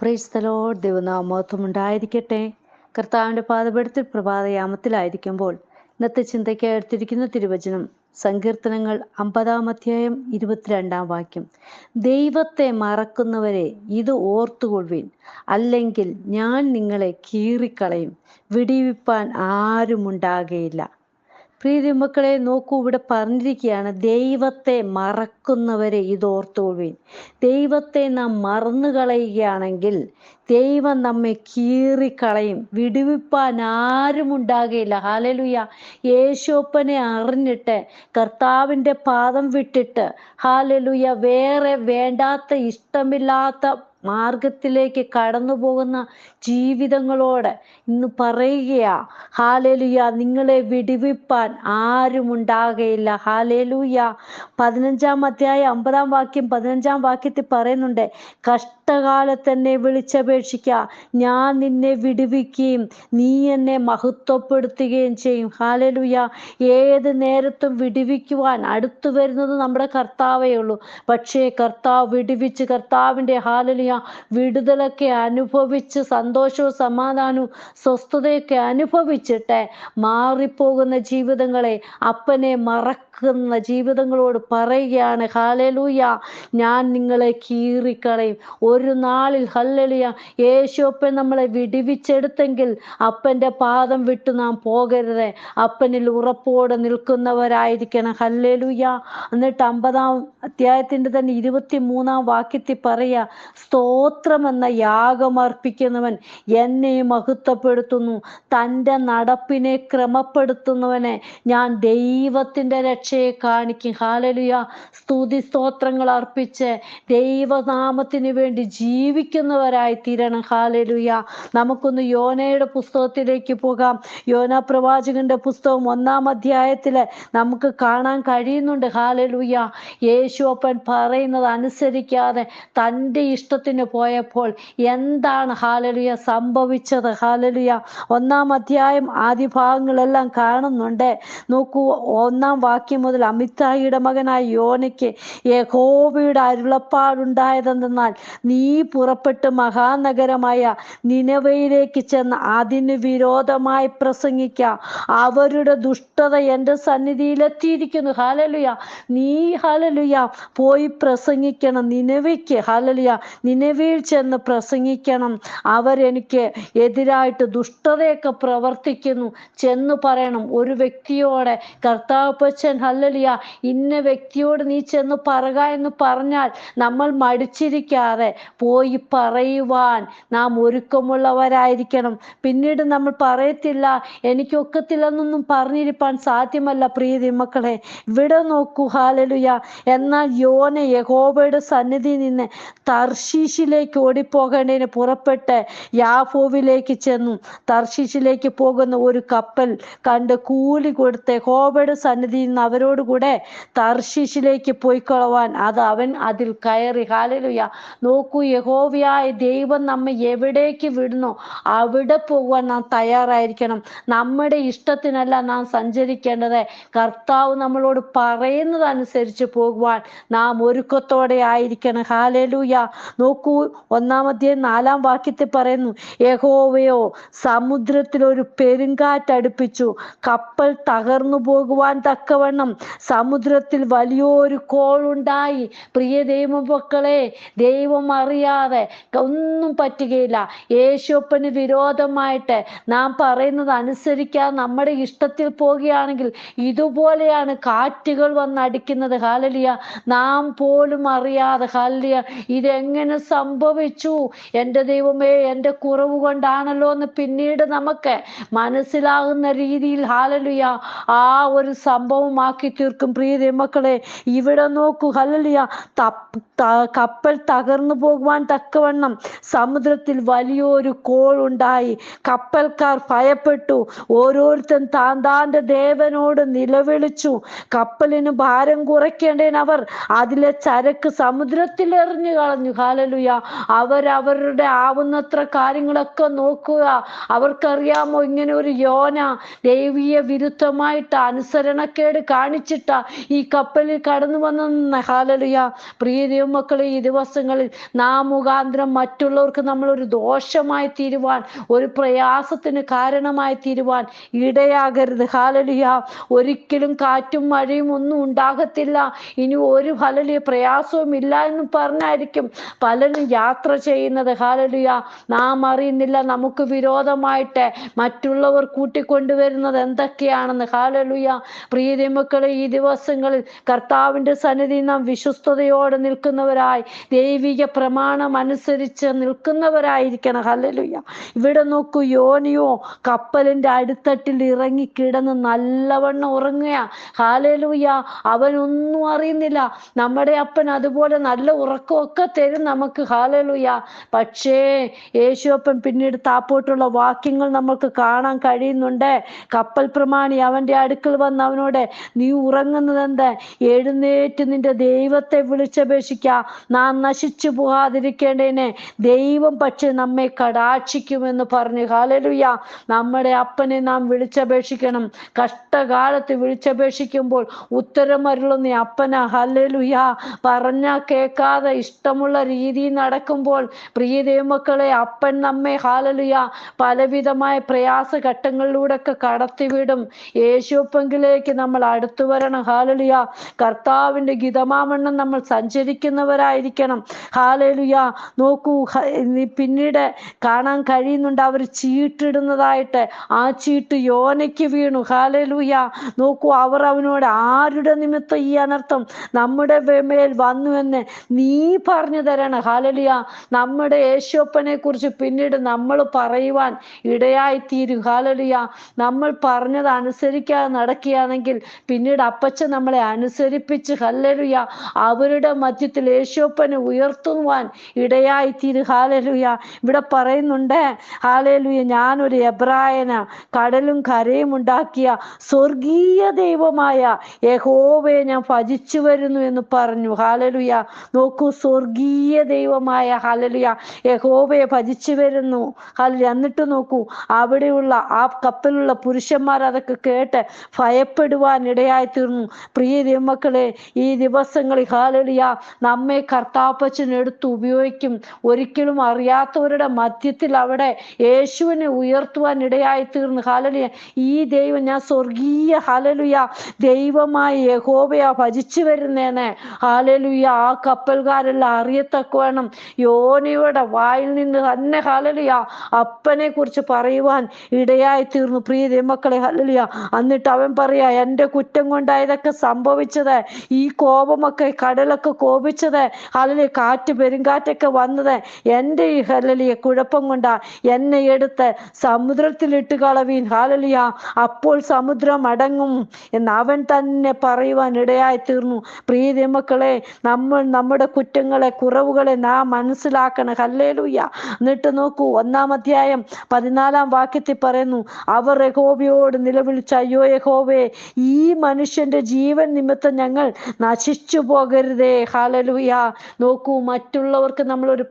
പ്രൈസ്തലോ ദൈവനാമോത്വം ഉണ്ടായിരിക്കട്ടെ. കർത്താവിന്റെ പാതപെടുത്തിൽ പ്രഭാതയാമത്തിലായിരിക്കുമ്പോൾ ഇന്നത്തെ ചിന്തയ്ക്ക് എടുത്തിരിക്കുന്ന തിരുവചനം സങ്കീർത്തനങ്ങൾ അമ്പതാം അധ്യായം ഇരുപത്തിരണ്ടാം വാക്യം. ദൈവത്തെ മറക്കുന്നവരെ ഇത് ഓർത്തുകൊള്ളുവിൻ. അല്ലെങ്കിൽ ഞാൻ നിങ്ങളെ കീറിക്കളയും. വിടിവിപ്പാൻ ആരുമുണ്ടാകയില്ല. പ്രീതി മക്കളെ നോക്കൂ ഇവിടെ പറഞ്ഞിരിക്കുകയാണ് ദൈവത്തെ മറക്കുന്നവരെ ഇത് ഓർത്തുകൊള്ളുവിൻ ദൈവത്തെ നാം മറന്നു കളയുകയാണെങ്കിൽ ദൈവം നമ്മെ കീറിക്കളയും. വിടുവിപ്പാൻ ആരും ഉണ്ടാകുകയില്ല ഹാലലുയ യേശോപ്പനെ അറിഞ്ഞിട്ട് കർത്താവിന്റെ പാദം വിട്ടിട്ട് ഹാലലുയ വേറെ വേണ്ടാത്ത ഇഷ്ടമില്ലാത്ത മാർഗത്തിലേക്ക് കടന്നു പോകുന്ന ജീവിതങ്ങളോട് ഇന്ന് പറയുകയാ ഹാലേലുയ നിങ്ങളെ വിടിവിപ്പാൻ ആരും ഉണ്ടാകയില്ല. ഹാലലുയ പതിനഞ്ചാം അധ്യായ അമ്പതാം വാക്യം പതിനഞ്ചാം വാക്യത്തിൽ പറയുന്നുണ്ട് കഷ്ടകാലത്തെന്നെ വിളിച്ചപേക്ഷിക്ക ഞാൻ നിന്നെ വിടുവിക്കുകയും നീ എന്നെ മഹത്വപ്പെടുത്തുകയും ചെയ്യും. ഹാലലുയ ഏത് നേരത്തും വിടുവിക്കുവാൻ അടുത്തു വരുന്നത് നമ്മുടെ കർത്താവേ ഉള്ളൂ. പക്ഷേ കർത്താവ് വിടുവിച്ച് കർത്താവിന്റെ ഹാലലിയ വിടുതലൊക്കെ അനുഭവിച്ച് സന്തോഷവും സമാധാനവും സ്വസ്ഥതയൊക്കെ അനുഭവിച്ചിട്ട് മാറിപ്പോകുന്ന ജീവിതങ്ങളെ അപ്പനെ മറക്കുന്ന ജീവിതങ്ങളോട് പറയുകയാണ്. ഹാലലുയ ഞാൻ നിങ്ങളെ കീറിക്കളയും. ഒരു നാളിൽ ഹല്ലലിയ യേശുപ്പൻ നമ്മളെ വിടിവിച്ചെടുത്തെങ്കിൽ അപ്പന്റെ പാദം വിട്ടു നാം പോകരുത്. അപ്പനിൽ ഉറപ്പോടെ നിൽക്കുന്നവരായിരിക്കണം. ഹല്ലേലൂയ. എന്നിട്ട് അമ്പതാം അധ്യായത്തിന്റെ തന്നെ ഇരുപത്തി മൂന്നാം വാക്യത്തിൽ പറയുക സ്തോത്രം എന്ന യാഗം അർപ്പിക്കുന്നവൻ എന്നെ മഹത്വപ്പെടുത്തുന്നു. തന്റെ നടപ്പിനെ ക്രമപ്പെടുത്തുന്നവനെ ഞാൻ ദൈവത്തിന്റെ രക്ഷയെ കാണിക്കും. ഹാലലുയ സ്തുതി സ്തോത്രങ്ങൾ അർപ്പിച്ച് ദൈവനാമത്തിന് വേണ്ടി ജീവിക്കുന്നവരായി തീരണം. ഹാലലുയ. നമുക്കൊന്ന് യോനയുടെ പുസ്തകത്തിലേക്ക് പോകാം. യോന പ്രവാചകന്റെ പുസ്തകം ഒന്നാം അധ്യായത്തിൽ നമുക്ക് കാണാൻ കഴിയുന്നുണ്ട്. ഹാലലുയ. യേശു അപ്പൻ പറയുന്നത് അനുസരിക്കാതെ തന്റെ ഇഷ്ടത്തിന് പോയപ്പോൾ എന്താണ് ഹാലലുയ സംഭവിച്ചത്? ഹാലലുയ. ഒന്നാം അധ്യായം ആദ്യ ഭാഗങ്ങളെല്ലാം കാണുന്നുണ്ട്. നോക്കൂ ഒന്നാം വാക്യം മുതൽ അമിതായിയുടെ മകനായ യോനയ്ക്ക് യഹോബിയുടെ അരുളപ്പാടുണ്ടായതെന്നാൽ നീ പുറപ്പെട്ട് മഹാനഗരമായ നിനവയിലേക്ക് ചെന്ന് അതിന് വിരോധമായി പ്രസംഗിക്ക. അവരുടെ ദുഷ്ടത എന്റെ സന്നിധിയിലെത്തിയിരിക്കുന്നു ഹാലലുയ നീ ഹാലലുയ പോയി പ്രസംഗിക്കണം. നിലവയ്ക്ക് ഹാലലുയ നിലവിൽ ചെന്ന് പ്രസംഗിക്കണം. അവരെനിക്ക് എതിരായിട്ട് ദുഷ്ടതയൊക്കെ പ്രവർത്തിക്കുന്നു. ചെന്ന് പറയണം. ഒരു വ്യക്തിയോടെ കർത്താപ്പച്ചൻ ഹല്ലലിയ ഇന്ന വ്യക്തിയോട് നീ ചെന്ന് പറക എന്ന് പറഞ്ഞാൽ നമ്മൾ മടിച്ചിരിക്കാതെ പോയി പറയുവാൻ നാം ഒരുക്കമുള്ളവരായിരിക്കണം. പിന്നീട് നമ്മൾ പറയത്തില്ല എനിക്കൊക്കത്തില്ലെന്നൊന്നും പറഞ്ഞിരിപ്പാൻ സാധ്യമല്ല പ്രീതി മക്കളെ. ഇവിടെ നോക്കൂ ഹാലലുയ. എന്നാൽ യോന യഹോബയുടെ സന്നിധി നിന്ന് തർശീഷിലേക്ക് ഓടിപ്പോകേണ്ടതിന് പുറപ്പെട്ട് യാഫോവിലേക്ക് ചെന്നു. തർശീഷിലേക്ക് പോകുന്ന ഒരു കപ്പൽ കണ്ട് കൂലി കൊടുത്ത് യഹോബയുടെ സന്നിധിയിൽ നിന്ന് അവരോട് കൂടെ തർശീഷിലേക്ക് പോയിക്കൊള്ളുവാൻ അത് അവൻ അതിൽ കയറി. ഹാലലുയ. നോക്കൂ യഹോവയായ ദൈവം നമ്മെ എവിടേക്ക് വിടുന്നോ അവിടെ പോകുവാൻ നാം തയ്യാറായിരിക്കണം. നമ്മുടെ ഇഷ്ടത്തിനല്ല നാം സഞ്ചരിക്കേണ്ടത്. കർത്താവ് നമ്മളോട് പറയുന്നത് അനുസരിച്ച് പോകുവാൻ നാം ഒരുക്കത്തോടെ ആയിരിക്കണം. ഹാലലൂയ നോക്കൂ ഒന്നാമത്തെ നാലാം വാക്യത്തിൽ പറയുന്നു യഹോവയോ സമുദ്രത്തിൽ ഒരു പെരുങ്കാറ്റടുപ്പിച്ചു കപ്പൽ തകർന്നു പോകുവാൻ തക്കവണ്ണം സമുദ്രത്തിൽ വലിയൊരു കോളുണ്ടായി. പ്രിയ ദൈവമക്കളെ ദൈവം അറിയാതെ ഒന്നും പറ്റുകയില്ല. യേശുപ്പന് വിരോധമായിട്ട് നാം പറയുന്നത് അനുസരിക്കാൻ നമ്മുടെ ഇഷ്ടത്തിൽ പോവുകയാണെങ്കിൽ ഇതുപോലെയാണ് കാറ്റുകൾ വന്നടിക്കുന്നത്. ഹാലലിയ നാം പോലും അറിയാതെ ഹാലലിയ ഇതെങ്ങനെ സംഭവിച്ചു? എന്റെ ദൈവമേ എന്റെ കുറവ് കൊണ്ടാണല്ലോ എന്ന് പിന്നീട് നമുക്ക് മനസ്സിലാകുന്ന രീതിയിൽ ഹാലലിയ ആ ഒരു സംഭവമാക്കി തീർക്കും. പ്രിയ ദൈവമക്കളെ ഇവിടെ നോക്കൂ ഹലലിയ കപ്പൽ തകർന്നു പോകുവാൻ തക്കവണ്ണം സമുദ്രത്തിൽ വലിയൊരു കോൾ ഉണ്ടായി. കപ്പൽക്കാർ ഭയപ്പെട്ടു. ഓരോരുത്തൻ താൻ താന്റെ ദേവനോട് നിലവിളിച്ചു. കപ്പലിന് ഭാരം കുറയ്ക്കേണ്ടതിന് അവർ. അതിലെ ചരക്ക് സമുദ്രത്തിൽ എറിഞ്ഞു കളഞ്ഞു. കാലലുയ അവരവരുടെ ആവുന്നത്ര കാര്യങ്ങളൊക്കെ നോക്കുക. അവർക്കറിയാമോ ഇങ്ങനെ ഒരു യോന ദൈവീയ വിരുദ്ധമായിട്ട് അനുസരണക്കേട് കാണിച്ചിട്ട ഈ കപ്പലിൽ കടന്നു വന്ന ഹാലലുയ പ്രിയ ദൈവമക്കളെ ഈ ദിവസങ്ങളിൽ നാം മുഖാന്തരം മറ്റുള്ളവർക്ക് ഒരു ദോഷമായി തീരുവാൻ ഒരു പ്രയാസത്തിന് കാരണമായി തീരുവാൻ ഇടയാകരുത്. ഹാലലിയ ഒരിക്കലും കാറ്റും മഴയും ഒന്നും ഉണ്ടാകത്തില്ല. ഇനി ഒരു ഹലലിയ പ്രയാസവും ഇല്ല എന്ന് പറഞ്ഞായിരിക്കും പലരും യാത്ര ചെയ്യുന്നത്. ഹാലലിയ നാം അറിയുന്നില്ല നമുക്ക് വിരോധമായിട്ട് മറ്റുള്ളവർ കൂട്ടിക്കൊണ്ടുവരുന്നത് എന്തൊക്കെയാണെന്ന്. ഹാലലുയ മക്കളെ ഈ ദിവസങ്ങളിൽ കർത്താവിന്റെ സന്നിധി നാം വിശ്വസ്തയോടെ നിൽക്കുന്നവരായി ദൈവിക പ്രമാണം അനുസരിച്ച് നിൽക്കുന്നവരായിരിക്കണം ഹലലുയ്യ ഇവിടെ നോക്കൂ യോനിയോ കപ്പലിന്റെ അടിത്തട്ടിൽ ഇറങ്ങി കിടന്ന് നല്ലവണ്ണം ഉറങ്ങുക ഹാലലുയ്യ അവനൊന്നും അറിയുന്നില്ല. നമ്മുടെ അപ്പൻ അതുപോലെ നല്ല ഉറക്കമൊക്കെ തരും നമുക്ക്. ഹാലലുയ്യ പക്ഷേ യേശുവപ്പൻ പിന്നീട് താപ്പോട്ടുള്ള വാക്യങ്ങൾ നമുക്ക് കാണാൻ കഴിയുന്നുണ്ട്. കപ്പൽ പ്രമാണി അവന്റെ അടുക്കൽ വന്ന് അവനോട് നീ ഉറങ്ങുന്നത് എന്ത് എഴുന്നേറ്റ് നിന്റെ ദൈവത്തെ വിളിച്ചപേക്ഷിക്ക. നാം നശിച്ചു പോകാതിരിക്കേണ്ടതിനെ ദൈവം പക്ഷെ നമ്മെ കടാക്ഷിക്കുമെന്ന് പറഞ്ഞു. ഹാലലുയ നമ്മുടെ അപ്പനെ നാം വിളിച്ചപേക്ഷിക്കണം. കഷ്ടകാലത്ത് വിളിച്ചപേക്ഷിക്കുമ്പോൾ ഉത്തരമരുളുന്ന അപ്പന. ഹല്ലേലൂയ പറഞ്ഞ കേൾക്കാതെ ഇഷ്ടമുള്ള രീതിയിൽ നടക്കുമ്പോൾ പ്രിയ ദൈവമക്കളെ അപ്പൻ നമ്മെ ഹാലലുയ പലവിധമായ പ്രയാസ ഘട്ടങ്ങളിലൂടെ ഒക്കെ കടത്തിവിടും. യേശുപ്പെങ്കിലേക്ക് നമ്മൾ അടുത്തു വരണം. ഹാലലുയ കർത്താവിന്റെ ഗിതമാമണ്ണം നമ്മൾ സഞ്ചരിക്കുന്നവരായിരിക്കണം. ഹാലലുയ നോക്കൂ പിന്നീട് കാണാൻ കഴിയുന്നുണ്ട്. അവർ ചീട്ടിടുന്നതായിട്ട് ആ ചീട്ട് യോനയ്ക്ക് വീണു. ഹാലലൂയ നോക്കൂ അവർ അവനോട് ആരുടെ നിമിത്തം ഈ അനർത്ഥം നമ്മുടെ മേൽ വന്നു എന്ന് നീ പറഞ്ഞു തരണം. ഹാലലിയ നമ്മുടെ യേശോപ്പനെ കുറിച്ച് പിന്നീട് നമ്മൾ പറയുവാൻ ഇടയായി തീരും ഹാലലിയ നമ്മൾ പറഞ്ഞത് അനുസരിക്കാതെ നടക്കുകയാണെങ്കിൽ പിന്നീട് അപ്പച്ച നമ്മളെ അനുസരിപ്പിച്ച് ഹല്ലലുയ അവരുടെ മധ്യത്തിൽ യേശോപ്പനെ ഉയർത്തുവാൻ ഇടയായി തീരും ഹാലലുയ. ഇവിടെ പറയുന്നുണ്ട് ഹാലലുയ ഞാനൊരു എബ്രായന. കടലും കരയും ഉണ്ടാക്കിയ സ്വർഗീയ ദൈവമായ യഹോവയെ ഞാൻ ഭജിച്ചു വരുന്നു എന്ന് പറഞ്ഞു. ഹാലലുയ. നോക്കൂ സ്വർഗീയ ദൈവമായ ഹാലലുയ യഹോവയെ ഭജിച്ചു വരുന്നു. ഹാലലു എന്നിട്ട് നോക്കൂ അവിടെയുള്ള ആ കപ്പലുള്ള പുരുഷന്മാർ അതൊക്കെ കേട്ട് ഭയപ്പെടുവാൻ ഇടയായി തീർന്നു പ്രിയ ദൈവമക്കളെ ഈ ദിവസങ്ങളിൽ ഹാലലിയ നമ്മെ കർത്താപ്പച്ചൻ എടുത്ത് ഉപയോഗിക്കും. ഒരിക്കലും അറിയാത്തവരുടെ മധ്യത്തിൽ അവിടെ യേശുവിനെ ഉയർത്തുവാൻ ഇടയായി തീർന്നു. ഹാലലിയ ഈ ദൈവം ഞാൻ സ്വർഗീയ ഹാലലുയ ദൈവമായ യഹോബയ ഭജിച്ചു വരുന്നേനെ. ഹാലലുയ ആ കപ്പൽക്കാരെല്ലാം അറിയത്തക്കവണ്ണം യോനിയുടെ വായിൽ നിന്ന് തന്നെ ഹാലലിയ അപ്പനെ കുറിച്ച് പറയുവാൻ ഇടയായി തീർന്നു. പ്രിയ ദൈവമക്കളെ ഹല്ലേലൂയ. എന്നിട്ട് അവൻ പറയാ എന്റെ കുറ്റം കൊണ്ടാ ഇതൊക്കെ സംഭവിച്ചത്. ഈ കോപമൊക്കെ കടലൊക്കെ കോപിച്ചത്. ഹല്ലേലൂയ കാറ്റ് പെരുങ്കാറ്റൊക്കെ വന്നത് എന്റെ ഈ ഹലലിയ കുഴപ്പം കൊണ്ടാ എന്നെ എടുത്ത് സമുദ്രത്തിലിട്ട് കളവീൻ. ഹാലലിയ അപ്പോൾ സമുദ്രം അടങ്ങും എന്ന് അവൻ തന്നെ പറയുവാൻ ഇടയായി തീർന്നു. പ്രീതി മക്കളെ നമ്മൾ നമ്മുടെ കുറ്റങ്ങളെ കുറവുകളെ നാം മനസ്സിലാക്കണം. ഹല്ലേലൂയ. എന്നിട്ട് നോക്കൂ ഒന്നാം അധ്യായം പതിനാലാം വാക്യത്തിൽ പറയുന്നു അവർ യഹോവയോട് നിലവിളിച്ച അയ്യോ യഹോവേ ഈ മനുഷ്യന്റെ ജീവൻ നിമിത്തം ഞങ്ങൾ നശിച്ചു പോകരുതേ. ഹാലലൂയ നോക്കൂ മറ്റുള്ളവർക്ക് നമ്മൾ ഒരു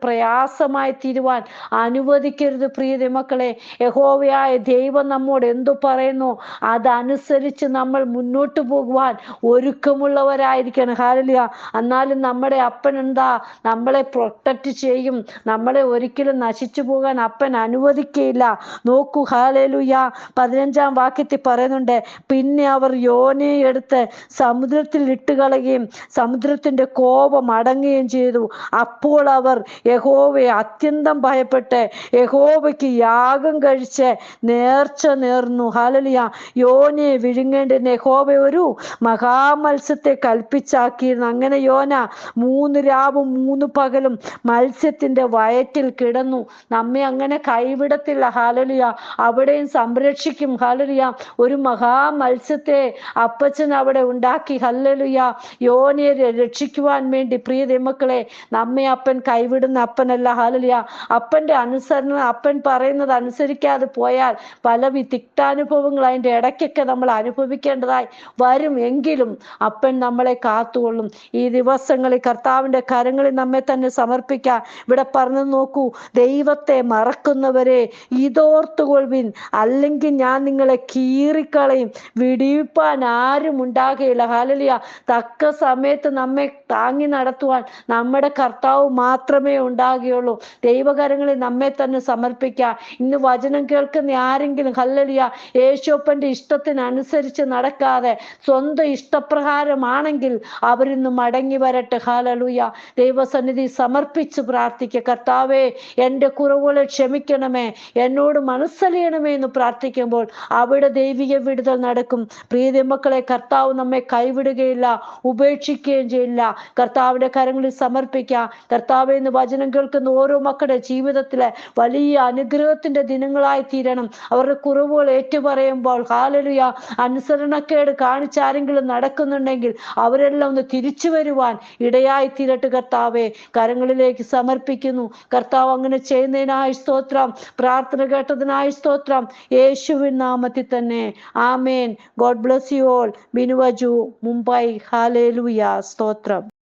പ്രയാസമായി തീരുവാൻ അനുവദിക്കരുത് പ്രിയ മക്കളെ യഹോവയായ ദൈവം നമ്മോട് എന്തു പറയുന്നു? അതനുസരിച്ച് നമ്മൾ മുന്നോട്ട് പോകുവാൻ ഒരുക്കമുള്ളവരായിരിക്കണം. ഹാലലിയ എന്നാലും നമ്മുടെ അപ്പൻ എന്താ? നമ്മളെ പ്രൊട്ടക്റ്റ് ചെയ്യും. നമ്മളെ ഒരിക്കലും നശിച്ചു പോകാൻ അപ്പൻ അനുവദിക്കയില്ല. നോക്കൂ ഹാലലുയ പതിനഞ്ചാം വാക്യത്തിൽ പറയുന്നുണ്ട് പിന്നെ അവർ യോനെ എടുത്ത് സമുദ്രത്തിൽ ഇട്ടുകളയുകയും സമുദ്രത്തിന്റെ കോപം അടങ്ങുകയും ചെയ്തു. അപ്പോൾ അവർ യഹോവയെ അത്യന്തം ഭയപ്പെട്ട് യഹോവയ്ക്ക് യാഗം കഴിച്ച് നേർച്ച നേർന്നു. ഹാലലിയ യോനെ വിഴുങ്ങേണ്ടതിന് യഹോവ ഒരു മഹാമത്സ്യത്തെ കൽപ്പിച്ചാക്കിയിരുന്നു. അങ്ങനെ യോന മൂന്ന് രാവും മൂന്ന് പകലും മത്സ്യത്തിന്റെ വയറ്റിൽ കിടന്നു. നമ്മെ അങ്ങനെ കൈവിടത്തില്ല. ഹാലലിയ അവിടെയും സംരക്ഷിക്കും. ഹാലലിയ ഒരു മഹാമത്സ്യത്തെ അപ്പച്ചൻ അവിടെ ഉണ്ടാക്കി. ഹല്ലലുയ. യോനിയെ രക്ഷിക്കുവാൻ വേണ്ടി പ്രിയ ദൈവമക്കളെ നമ്മെ അപ്പൻ കൈവിടുന്ന അപ്പനല്ല. ഹാലലിയ അപ്പന്റെ അനുസരണ അപ്പൻ പറയുന്നത് അനുസരിക്കാതെ പോയാൽ പല തിക്താനുഭവങ്ങൾ അതിന്റെ ഇടയ്ക്കൊക്കെ നമ്മൾ അനുഭവിക്കേണ്ടതായി വരും. എങ്കിലും അപ്പൻ നമ്മളെ കാത്തുകൊള്ളും. ഈ ദിവസങ്ങളിൽ കർത്താവിന്റെ കരങ്ങളിൽ നമ്മെ തന്നെ സമർപ്പിക്കാം ഇവിടെ പറഞ്ഞു നോക്കൂ. ദൈവത്തെ മറക്കുന്നവരെ ഇതോർത്തുകൊള്ളുവിൻ. അല്ലെങ്കിൽ ഞാൻ നിങ്ങളെ കീറിക്കളയും. വിടിവിപ്പാൻ ആരും ഉണ്ടാകുകയില്ല ഹാലലിയ തക്ക സമയത്ത് നമ്മെ താങ്ങി നടത്തുവാൻ നമ്മുടെ കർത്താവ് മാത്രമേ ഉണ്ടാകുകയുള്ളൂ. ദൈവകരങ്ങളിൽ നമ്മെ തന്നെ സമർപ്പിക്കുക ഇന്ന് വചനം കേൾക്കുന്ന ആരെങ്കിലും ഹല്ലലിയ യേശോപ്പന്റെ ഇഷ്ടത്തിനനുസരിച്ച് നടക്കാതെ സ്വന്തം ഇഷ്ടപ്രകാരമാണെങ്കിൽ അവരിന്ന് മടങ്ങി വരട്ടെ. ഹാലലുയ ദൈവസന്നിധി സമർപ്പിച്ച് പ്രാർത്ഥിക്കുക കർത്താവേ എന്റെ കുറവുകളെ ക്ഷമിക്കണമേ. എന്നോട് മനസ്സലിയണമേ എന്ന് പ്രാർത്ഥിക്കുമ്പോൾ അവിടെ ദൈവിക വിടുതൽ നടക്കും. പ്രീതി മക്കളെ കർത്താവ് നമ്മെ കൈവിടുകയില്ല ഉപേക്ഷിക്കുകയും ചെയ്യില്ല. കർത്താവിന്റെ കരങ്ങളിൽ സമർപ്പിക്കുക കർത്താവ് എന്ന് വചനം കേൾക്കുന്ന ഓരോ മക്കളുടെ ജീവിതത്തിലെ വലിയ അനുഗ്രഹത്തിന്റെ ദിനങ്ങളായി തീരണം. അവരുടെ കുറവുകൾ ഏറ്റുപറയുമ്പോൾ ഹാലലുയ അനുസരണക്കേട് കാണിച്ചാരെങ്കിലും നടക്കുന്നുണ്ടെങ്കിൽ അവരെല്ലാം ഒന്ന് തിരിച്ചു വരുവാൻ ഇടയായി തീരട്ടെ കർത്താവെ. കരങ്ങളിലേക്ക് സമർപ്പിക്കുന്നു. കർത്താവ് അങ്ങനെ ചെയ്യുന്നതിനായി സ്തോത്രം. പ്രാർത്ഥന കേട്ടതിനായി സ്തോത്രം. യേശുവിൻ നാമത്തിൽ തന്നെ. ആമേൻ. ഗോഡ് ബ്ലസ് യു ഓൾ ബിനുവജു മുംബൈ. ഹാലേലുയ സ്തോത്രം.